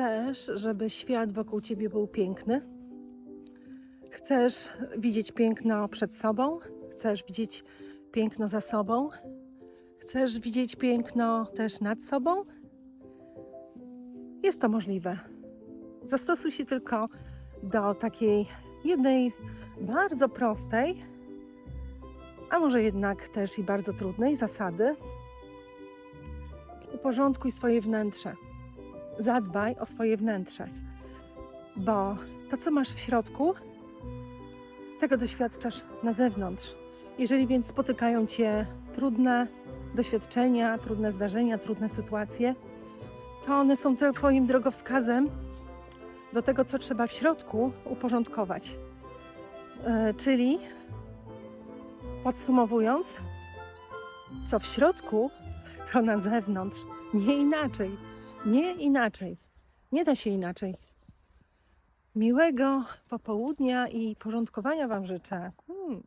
Chcesz, żeby świat wokół ciebie był piękny? Chcesz widzieć piękno przed sobą? Chcesz widzieć piękno za sobą? Chcesz widzieć piękno też nad sobą? Jest to możliwe. Zastosuj się tylko do takiej jednej bardzo prostej, a może jednak też i bardzo trudnej zasady. Uporządkuj swoje wnętrze. Zadbaj o swoje wnętrze, bo to, co masz w środku, tego doświadczasz na zewnątrz. Jeżeli więc spotykają cię trudne doświadczenia, trudne zdarzenia, trudne sytuacje, to one są Twoim drogowskazem do tego, co trzeba w środku uporządkować. E, czyli podsumowując, co w środku, to na zewnątrz. Nie inaczej. Nie inaczej. Nie da się inaczej. Miłego popołudnia i porządkowania Wam życzę. Hmm.